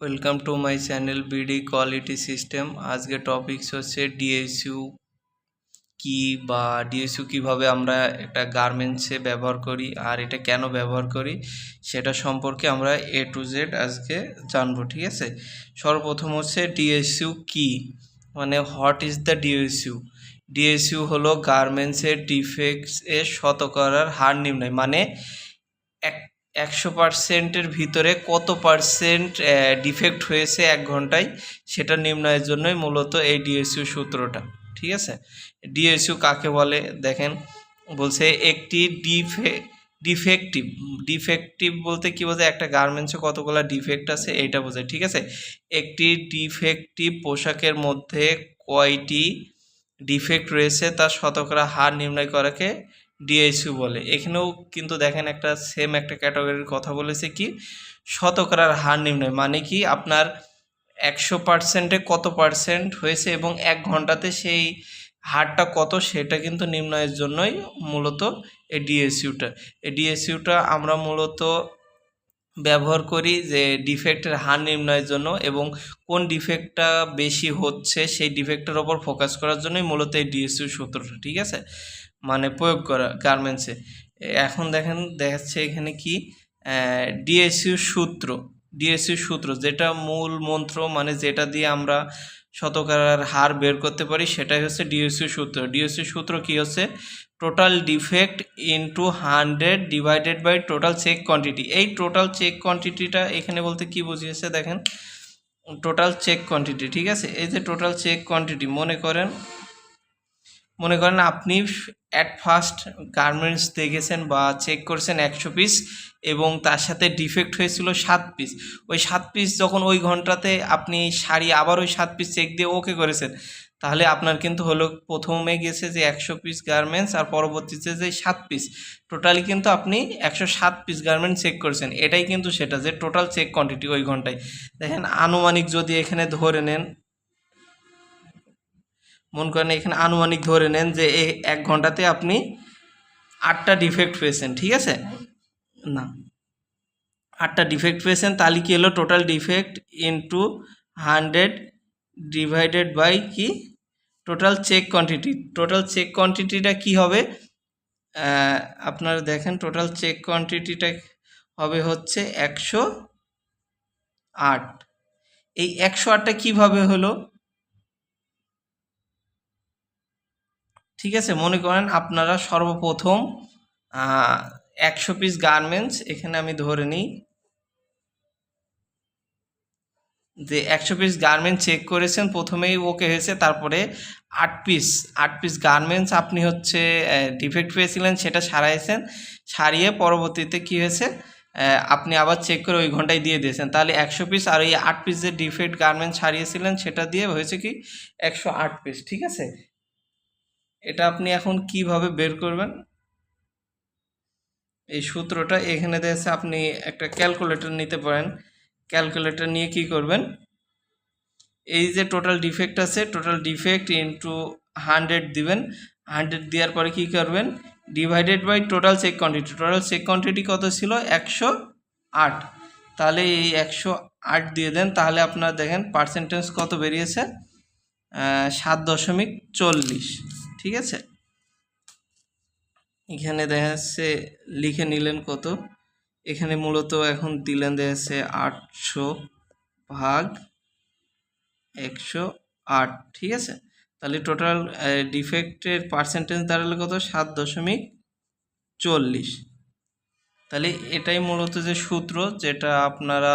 Welcome to my channel BD quality system আজকে topics হচ্ছে DSU কি বা ডিএসইউ কীভাবে আমরা একটা গার্মেন্টসে ব্যবহার করি আর এটা কেন ব্যবহার করি, সেটা সম্পর্কে আমরা এ টু জেড আজকে জানব, ঠিক আছে? সর্বপ্রথম হচ্ছে ডিএসইউ কি? মানে what is the DSU DSU হলো গার্মেন্টসের ডিফেক্টস এর শতকরার হার নির্ণয়। মানে এক একশো পার্সেন্টের ভিতরে কত পার্সেন্ট ডিফেক্ট হয়েছে এক ঘন্টায়, সেটা নির্ণয়ের জন্যই মূলত এই ডিএসইউ সূত্রটা, ঠিক আছে? ডিএসইউ কাকে বলে? দেখেন, বলছে একটি ডিফে ডিফেক্টিভ ডিফেক্টিভ বলতে কি বোঝায়? একটা গার্মেন্টসে কতগুলো ডিফেক্ট আছে, এইটা বোঝায়, ঠিক আছে? একটি ডিফেক্টিভ পোশাকের মধ্যে কয়টি ডিফেক্ট রয়েছে, তার শতকরা হার নির্ণয় করাকে ডিএসইউ বলে। এখানেও কিন্তু দেখেন একটা সেম একটা ক্যাটাগরির কথা বলেছে কি, শতকরার হার নির্ণয়। মানে কি আপনার একশো পার্সেন্টে কত পার্সেন্ট হয়েছে এবং এক ঘন্টাতে সেই হারটা কত সেটা কিন্তু নির্ণয়ের জন্যই মূলত এই ডিএসইউটা এই ডিএসইউটা আমরা মূলত ব্যবহার করি যে ডিফেক্টের হার নির্ণয়ের জন্য এবং কোন ডিফেক্টটা বেশি হচ্ছে সেই ডিফেক্টের ওপর ফোকাস করার জন্যই মূলত এই ডিএসইউ সূত্রটা, ঠিক আছে? মানে প্রয়োগ করা গার্মেন্টসে এখন দেখেন, দেখাচ্ছে এখানে কি? ডিএসইউ সূত্র ডিএসইউ সূত্র, যেটা মূল মন্ত্র মানে যেটা দিয়ে আমরা শতকরার হার বের করতে পারি, সেটাই হচ্ছে ডিএসইউ সূত্র। ডিএসইউ সূত্র কি হচ্ছে? Total defect into hundred divided by total check quantity এই টোটাল চেক কোয়ান্টিটিটা এখানে বলতে কি বুঝিয়েছে? দেখেন টোটাল চেক কোয়ান্টিটি ঠিক আছে? এই যে টোটাল চেক কোয়ান্টিটি মনে করেন মনে করেন আপনি অ্যাট ফার্স্ট গার্মেন্টস দেখেছেন বা চেক করেছেন একশো পিস এবং তার সাথে ডিফেক্ট হয়েছিল সাত পিস ওই সাত পিস যখন ওই ঘন্টাতে আপনি শাড়ি আবার ওই সাত পিস চেক দিয়ে ওকে করেছেন, তাহলে আপনার কিন্তু হলো প্রথমে গেছে যে একশো পিস গার্মেন্টস আর পরবর্তীতে যে সাত পিস টোটালি কিন্তু আপনি একশো সাত পিস গার্মেন্টস চেক করেছেন, এটাই কিন্তু সেটা যে টোটাল চেক কোয়ান্টিটি ওই ঘন্টায়। দেখেন আনুমানিক যদি এখানে ধরে নেন মন করেন এখানে আনুমানিক ধরে নেন যে এক ঘন্টাতে আপনি আটটা ডিফেক্ট পেয়েছেন, ঠিক আছে? না। আটটা ডিফেক্ট পেয়েছেন, তাহলে কি হলো? Total defect into hundred divided by কি? Total check quantity total check কোয়ান্টিটিটা কি হবে? আপনারা দেখেন টোটাল চেক কোয়ান্টিটিটা হবে হচ্ছে একশো আট। এই একশো আটটা কীভাবে হলো? ঠিক আছে? মনে করেন আপনারা সর্বপ্রথম একশো পিস গার্মেন্টস এখানে আমি ধরে নিই। যে একশো পিস গার্মেন্টস চেক করেছেন, প্রথমেই ওকে হয়েছে, তারপরে আট পিস আট পিস গার্মেন্টস আপনি হচ্ছে ডিফেক্ট পেয়েছিলেন, সেটা সারাইছেন, সারিয়ে পরবর্তীতে কী হয়েছে? আপনি আবার চেক করে ওই ঘন্টায় দিয়ে দিয়েছেন। তাহলে একশো পিস আর ওই আট পিস যে ডিফেক্ট গার্মেন্টস সারিয়েছিলেন, সেটা দিয়ে হয়েছে কি? একশো আট পিস ঠিক আছে? এটা আপনি এখন কীভাবে বের করবেন? এই সূত্রটা এখানে দেখছে আপনি একটা ক্যালকুলেটর নিতে পারেন। ক্যালকুলেটর নিয়ে কি করবেন? এই যে টোটাল ডিফেক্ট আছে টোটাল ডিফেক্ট ইন্টু হান্ড্রেড দিবেন। হান্ড্রেড দেওয়ার পরে কি করবেন? Divided by total check quantity total check quantity কত ছিল? একশো আট। তাহলে এই একশো আট দিয়ে দেন, তাহলে আপনার দেখেন পার্সেন্টেজ কত বেরিয়েছে? সাত দশমিক চল্লিশ। ঠিক আছে? এখানে দেখা যাচ্ছে লিখে নিলেন কত? এখানে মূলত এখন দিলেন দেখা যাচ্ছে আটশো ভাগ একশো আট, ঠিক আছে? তাহলে টোটাল ডিফেক্টের পার্সেন্টেজ দাঁড়ালে কত? সাত দশমিক চল্লিশ। তাহলে এটাই মূলত যে সূত্র যেটা আপনারা